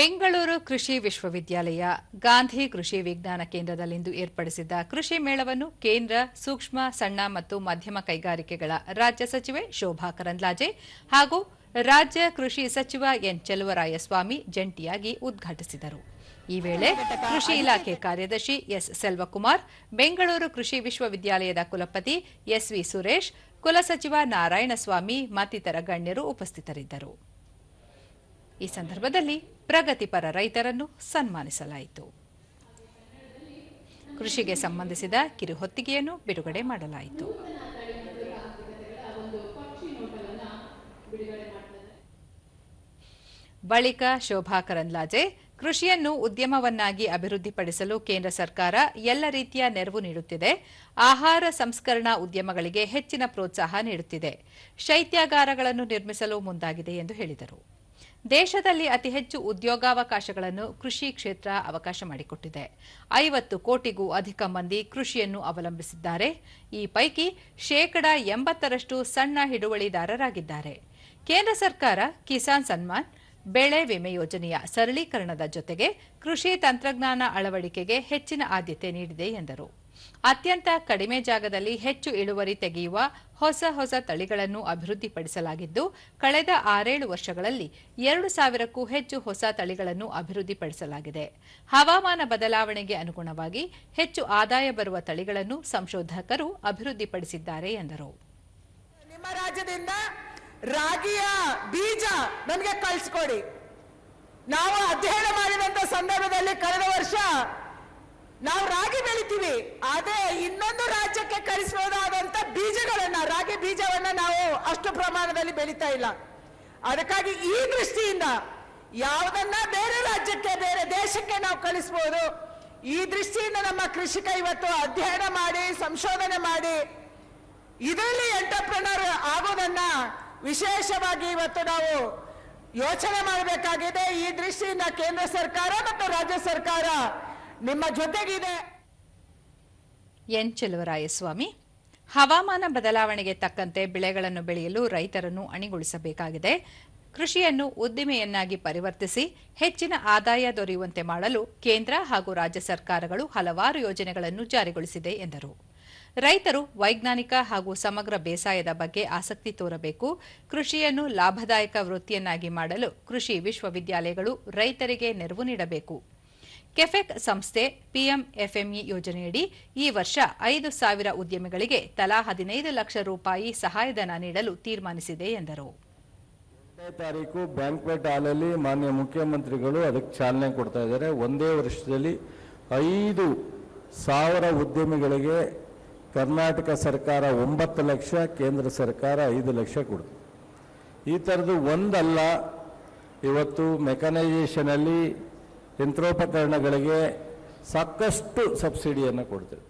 ಬೆಂಗಳೂರು ಕೃಷಿ ವಿಶ್ವವಿದ್ಯಾಲಯ ಗಾಂಧಿ ಕೃಷಿ ವಿಜ್ಞಾನ ಕೇಂದ್ರದಲ್ಲಿಂದು ಏರ್ಪಡಿಸಿದ್ದ ಕೃಷಿ ಮೇಳವನ್ನು ಕೇಂದ್ರ ಸೂಕ್ಷ್ಮ, ಸಣ್ಣ ಮತ್ತು ಮಧ್ಯಮ ಕೈಗಾರಿಕೆಗಳ ರಾಜ್ಯ ಸಚಿವೆ ಶೋಭಾ ಕರಂದ್ಲಾಜೆ ಹಾಗೂ ರಾಜ್ಯ ಕೃಷಿ ಸಚಿವ ಎನ್ ಚೆಲುವರಾಯಸ್ವಾಮಿ ಜಂಟಿಯಾಗಿ ಉದ್ಘಾಟಿಸಿದರು. ಈ ವೇಳೆ ಕೃಷಿ ಇಲಾಖೆ ಕಾರ್ಯದರ್ಶಿ ಎಸ್ ಸೆಲ್ವಕುಮಾರ್, ಬೆಂಗಳೂರು ಕೃಷಿ ವಿಶ್ವವಿದ್ಯಾಲಯದ ಕುಲಪತಿ ಎಸ್ವಿ ಸುರೇಶ್, ಕುಲಸಚಿವ ನಾರಾಯಣಸ್ವಾಮಿ ಮತ್ತಿತರ ಗಣ್ಯರು ಉಪಸ್ಥಿತರಿದ್ದರು. ಈ ಸಂದರ್ಭದಲ್ಲಿ ಪ್ರಗತಿಪರ ರೈತರನ್ನು ಸನ್ಮಾನಿಸಲಾಯಿತು. ಕೃಷಿಗೆ ಸಂಬಂಧಿಸಿದ ಕಿರುಹೊತ್ತಿಗೆಯನ್ನು ಬಿಡುಗಡೆ ಮಾಡಲಾಯಿತು. ಬಳಿಕ ಶೋಭಾ ಕರಂದ್ಲಾಜೆ, ಕೃಷಿಯನ್ನು ಉದ್ಯಮವನ್ನಾಗಿ ಅಭಿವೃದ್ಧಿಪಡಿಸಲು ಕೇಂದ್ರ ಸರ್ಕಾರ ಎಲ್ಲ ರೀತಿಯ ನೆರವು ನೀಡುತ್ತಿದೆ. ಆಹಾರ ಸಂಸ್ಕರಣಾ ಉದ್ಯಮಗಳಿಗೆ ಹೆಚ್ಚಿನ ಪ್ರೋತ್ಸಾಹ ನೀಡುತ್ತಿದೆ. ಶೈತ್ಯಾಗಾರಗಳನ್ನು ನಿರ್ಮಿಸಲು ಮುಂದಾಗಿದೆ ಎಂದು ಹೇಳಿದರು. ದೇಶದಲ್ಲಿ ಅತಿ ಹೆಚ್ಚು ಉದ್ಯೋಗಾವಕಾಶಗಳನ್ನು ಕೃಷಿ ಕ್ಷೇತ್ರ ಅವಕಾಶ ಮಾಡಿಕೊಟ್ಟಿದೆ. ಐವತ್ತು ಕೋಟಿಗೂ ಅಧಿಕ ಮಂದಿ ಕೃಷಿಯನ್ನು ಅವಲಂಬಿಸಿದ್ದಾರೆ. ಈ ಪೈಕಿ ಶೇಕಡ ಎಂಬತ್ತರಷ್ಟು ಸಣ್ಣ ಹಿಡುವಳಿದಾರರಾಗಿದ್ದಾರೆ. ಕೇಂದ್ರ ಸರ್ಕಾರ ಕಿಸಾನ್ ಸನ್ಮಾನ್, ಬೆಳೆ ವಿಮೆ ಯೋಜನೆಯ ಸರಳೀಕರಣದ ಜೊತೆಗೆ ಕೃಷಿ ತಂತ್ರಜ್ಞಾನ ಅಳವಡಿಕೆಗೆ ಹೆಚ್ಚಿನ ಆದ್ಯತೆ ನೀಡಿದೆ ಎಂದರು. ಅತ್ಯಂತ ಕಡಿಮೆ ಜಾಗದಲ್ಲಿ ಹೆಚ್ಚು ಇಳುವರಿ ತೆಗೆಯುವ ಹೊಸ ಹೊಸ ತಳಿಗಳನ್ನು ಅಭಿವೃದ್ಧಿಪಡಿಸಲಾಗಿದ್ದು, ಕಳೆದ ಆರೇಳು ವರ್ಷಗಳಲ್ಲಿ ಎರಡು ಸಾವಿರಕ್ಕೂ ಹೆಚ್ಚು ಹೊಸ ತಳಿಗಳನ್ನು ಅಭಿವೃದ್ಧಿಪಡಿಸಲಾಗಿದೆ. ಹವಾಮಾನ ಬದಲಾವಣೆಗೆ ಅನುಗುಣವಾಗಿ ಹೆಚ್ಚು ಆದಾಯ ಬರುವ ತಳಿಗಳನ್ನು ಸಂಶೋಧಕರು ಅಭಿವೃದ್ಧಿಪಡಿಸಿದ್ದಾರೆ ಎಂದರು. ನಿಮ್ಮ ರಾಜ್ಯದಿಂದ ರಾಗಿಯ ಬೀಜ ನನಗೆ ಕಳಿಸ್ಕೊಡಿ. ನಾವು ಅಧ್ಯಯನ ಮಾಡಿದಂತ ಸಂದರ್ಭದಲ್ಲಿ ಕಳೆದ ವರ್ಷ ನಾವು ರಾಗಿ ಬೆಳಿತೀವಿ ಅದೇ ಇನ್ನೊಂದು ರಾಜ್ಯಕ್ಕೆ ಕಳಿಸಬಹುದಾದಂತ ಬೀಜಗಳನ್ನ, ರಾಗಿ ಬೀಜವನ್ನ ನಾವು ಅಷ್ಟು ಪ್ರಮಾಣದಲ್ಲಿ ಬೆಳೀತಾ ಇಲ್ಲ. ಅದಕ್ಕಾಗಿ ಈ ದೃಷ್ಟಿಯಿಂದ ಯಾವುದನ್ನ ಬೇರೆ ರಾಜ್ಯಕ್ಕೆ, ಬೇರೆ ದೇಶಕ್ಕೆ ನಾವು ಕಳಿಸಬಹುದು ಈ ದೃಷ್ಟಿಯಿಂದ ನಮ್ಮ ಕೃಷಿಕ ಇವತ್ತು ಅಧ್ಯಯನ ಮಾಡಿ, ಸಂಶೋಧನೆ ಮಾಡಿ, ಇದರಲ್ಲಿ ಎಂಟರ್ಪ್ರನರ್ ಆಗೋದನ್ನ ವಿಶೇಷವಾಗಿ ಇವತ್ತು ನಾವು ಯೋಚನೆ ಮಾಡಬೇಕಾಗಿದೆ. ಈ ದೃಷ್ಟಿಯಿಂದ ಕೇಂದ್ರ ಸರ್ಕಾರ ಮತ್ತು ರಾಜ್ಯ ಸರ್ಕಾರ ನಿಮ್ಮ ಜೊತೆಗಿದೆ. ಎನ್ ಚೆಲುವರಾಯಸ್ವಾಮಿ, ಹವಾಮಾನ ಬದಲಾವಣೆಗೆ ತಕ್ಕಂತೆ ಬೆಳೆಗಳನ್ನು ಬೆಳೆಯಲು ರೈತರನ್ನು ಅಣಿಗೊಳಿಸಬೇಕಾಗಿದೆ. ಕೃಷಿಯನ್ನು ಉದ್ದಿಮೆಯನ್ನಾಗಿ ಪರಿವರ್ತಿಸಿ ಹೆಚ್ಚಿನ ಆದಾಯ ದೊರೆಯುವಂತೆ ಮಾಡಲು ಕೇಂದ್ರ ಹಾಗೂ ರಾಜ್ಯ ಸರ್ಕಾರಗಳು ಹಲವಾರು ಯೋಜನೆಗಳನ್ನು ಜಾರಿಗೊಳಿಸಿದೆ ಎಂದರು. ರೈತರು ವೈಜ್ಞಾನಿಕ ಹಾಗೂ ಸಮಗ್ರ ಬೇಸಾಯದ ಬಗ್ಗೆ ಆಸಕ್ತಿ ತೋರಬೇಕು. ಕೃಷಿಯನ್ನು ಲಾಭದಾಯಕ ವೃತ್ತಿಯನ್ನಾಗಿ ಮಾಡಲು ಕೃಷಿ ವಿಶ್ವವಿದ್ಯಾಲಯಗಳು ರೈತರಿಗೆ ನೆರವು ನೀಡಬೇಕು. ಕೆಫೆಕ್ ಸಂಸ್ಥೆ ಪಿಎಂಎಫ್ಎಂಇ ಯೋಜನೆಯಡಿ ಈ ವರ್ಷ ಐದು ಸಾವಿರ ಉದ್ಯಮಿಗಳಿಗೆ ತಲಾ ಹದಿನೈದು ಲಕ್ಷ ರೂಪಾಯಿ ಸಹಾಯಧನ ನೀಡಲು ತೀರ್ಮಾನಿಸಿದೆ ಎಂದರು. ಎರಡನೇ ತಾರೀಕು ಬ್ಯಾಂಕ್ವೆಟ್ ಹಾಲಲ್ಲಿ ಮಾನ್ಯ ಮುಖ್ಯಮಂತ್ರಿಗಳು ಅದಕ್ಕೆ ಚಾಲನೆ ಕೊಡ್ತಾ ಇದ್ದಾರೆ. ಒಂದೇ ವರ್ಷದಲ್ಲಿ ಐದು ಸಾವಿರ ಉದ್ಯಮಿಗಳಿಗೆ ಕರ್ನಾಟಕ ಸರ್ಕಾರ ಒಂಬತ್ತು ಲಕ್ಷ, ಕೇಂದ್ರ ಸರ್ಕಾರ ಐದು ಲಕ್ಷ ಕೊಡ್ತು. ಈ ಥರದ್ದು ಒಂದಲ್ಲ, ಇವತ್ತು ಮೆಕನೈಸೇಷನಲ್ಲಿ ಯಂತ್ರೋಪಕರಣಗಳಿಗೆ ಸಾಕಷ್ಟು ಸಬ್ಸಿಡಿಯನ್ನು ಕೊಡ್ತೇವೆ.